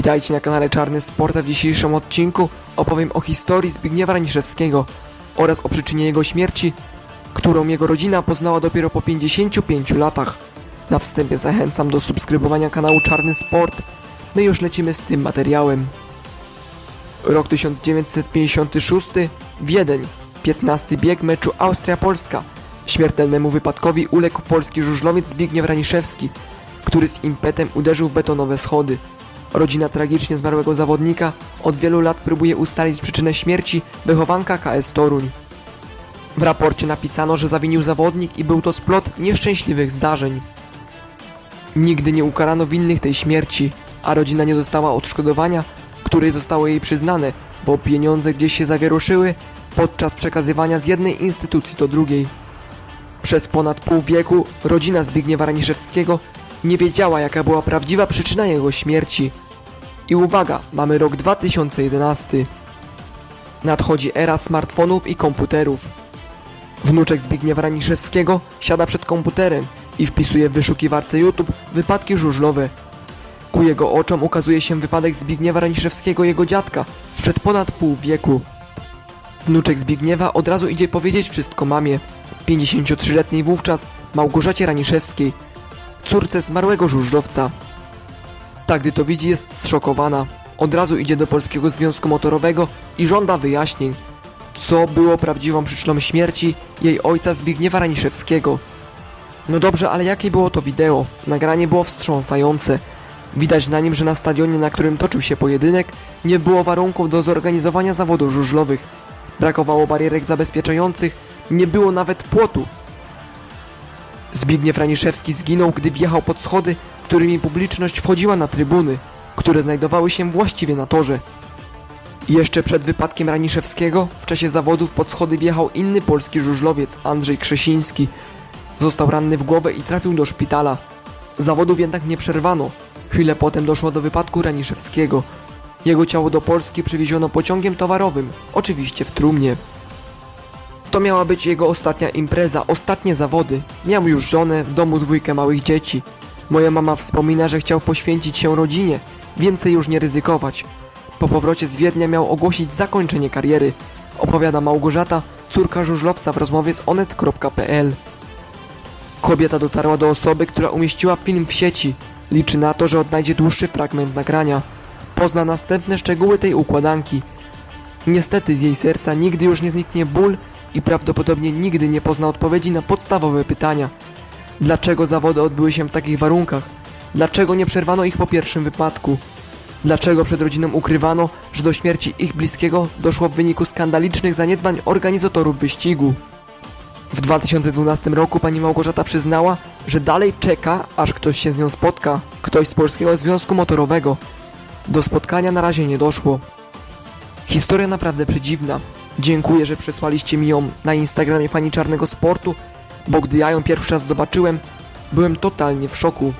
Witajcie na kanale Czarny Sport, w dzisiejszym odcinku opowiem o historii Zbigniewa Raniszewskiego oraz o przyczynie jego śmierci, którą jego rodzina poznała dopiero po 55 latach. Na wstępie zachęcam do subskrybowania kanału Czarny Sport. My już lecimy z tym materiałem. Rok 1956, Wiedeń, 15 bieg meczu Austria-Polska. Śmiertelnemu wypadkowi uległ polski żużlowiec Zbigniew Raniszewski, który z impetem uderzył w betonowe schody. Rodzina tragicznie zmarłego zawodnika od wielu lat próbuje ustalić przyczynę śmierci wychowanka KS Toruń. W raporcie napisano, że zawinił zawodnik i był to splot nieszczęśliwych zdarzeń. Nigdy nie ukarano winnych tej śmierci, a rodzina nie dostała odszkodowania, które zostało jej przyznane, bo pieniądze gdzieś się zawieruszyły podczas przekazywania z jednej instytucji do drugiej. Przez ponad pół wieku rodzina Zbigniewa Raniszewskiego nie wiedziała, jaka była prawdziwa przyczyna jego śmierci. I uwaga, mamy rok 2011. Nadchodzi era smartfonów i komputerów. Wnuczek Zbigniewa Raniszewskiego siada przed komputerem i wpisuje w wyszukiwarce YouTube wypadki żużlowe. Ku jego oczom ukazuje się wypadek Zbigniewa Raniszewskiego jego dziadka sprzed ponad pół wieku. Wnuczek Zbigniewa od razu idzie powiedzieć wszystko mamie, 53-letniej wówczas Małgorzacie Raniszewskiej, córce zmarłego żużlowca. Ta, gdy to widzi, jest zszokowana. Od razu idzie do Polskiego Związku Motorowego i żąda wyjaśnień, co było prawdziwą przyczyną śmierci jej ojca Zbigniewa Raniszewskiego. No dobrze, ale jakie było to wideo? Nagranie było wstrząsające. Widać na nim, że na stadionie, na którym toczył się pojedynek, nie było warunków do zorganizowania zawodów żużlowych. Brakowało barierek zabezpieczających, nie było nawet płotu. Zbigniew Raniszewski zginął, gdy wjechał pod schody, którymi publiczność wchodziła na trybuny, które znajdowały się właściwie na torze. Jeszcze przed wypadkiem Raniszewskiego w czasie zawodów pod schody wjechał inny polski żużlowiec Andrzej Krzesiński. Został ranny w głowę i trafił do szpitala. Zawodów jednak nie przerwano. Chwilę potem doszło do wypadku Raniszewskiego. Jego ciało do Polski przywieziono pociągiem towarowym, oczywiście w trumnie. To miała być jego ostatnia impreza, ostatnie zawody. Miał już żonę, w domu dwójkę małych dzieci. Moja mama wspomina, że chciał poświęcić się rodzinie, więcej już nie ryzykować. Po powrocie z Wiednia miał ogłosić zakończenie kariery. Opowiada Małgorzata, córka żużlowca w rozmowie z onet.pl. Kobieta dotarła do osoby, która umieściła film w sieci. Liczy na to, że odnajdzie dłuższy fragment nagrania. Pozna następne szczegóły tej układanki. Niestety z jej serca nigdy już nie zniknie ból i prawdopodobnie nigdy nie pozna odpowiedzi na podstawowe pytania. Dlaczego zawody odbyły się w takich warunkach? Dlaczego nie przerwano ich po pierwszym wypadku? Dlaczego przed rodziną ukrywano, że do śmierci ich bliskiego doszło w wyniku skandalicznych zaniedbań organizatorów wyścigu? W 2012 roku pani Małgorzata przyznała, że dalej czeka, aż ktoś się z nią spotka, ktoś z Polskiego Związku Motorowego. Do spotkania na razie nie doszło. Historia naprawdę przedziwna. Dziękuję, że przesłaliście mi ją na Instagramie Fani Czarnego Sportu, bo gdy ja ją pierwszy raz zobaczyłem, byłem totalnie w szoku.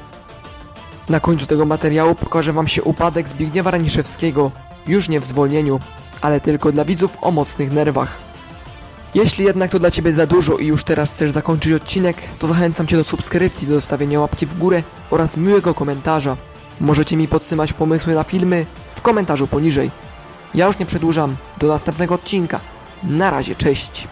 Na końcu tego materiału pokaże wam się upadek Zbigniewa Raniszewskiego, już nie w zwolnieniu, ale tylko dla widzów o mocnych nerwach. Jeśli jednak to dla Ciebie za dużo i już teraz chcesz zakończyć odcinek, to zachęcam Cię do subskrypcji, do zostawienia łapki w górę oraz miłego komentarza. Możecie mi podsyłać pomysły na filmy w komentarzu poniżej. Ja już nie przedłużam, do następnego odcinka. Na razie, cześć.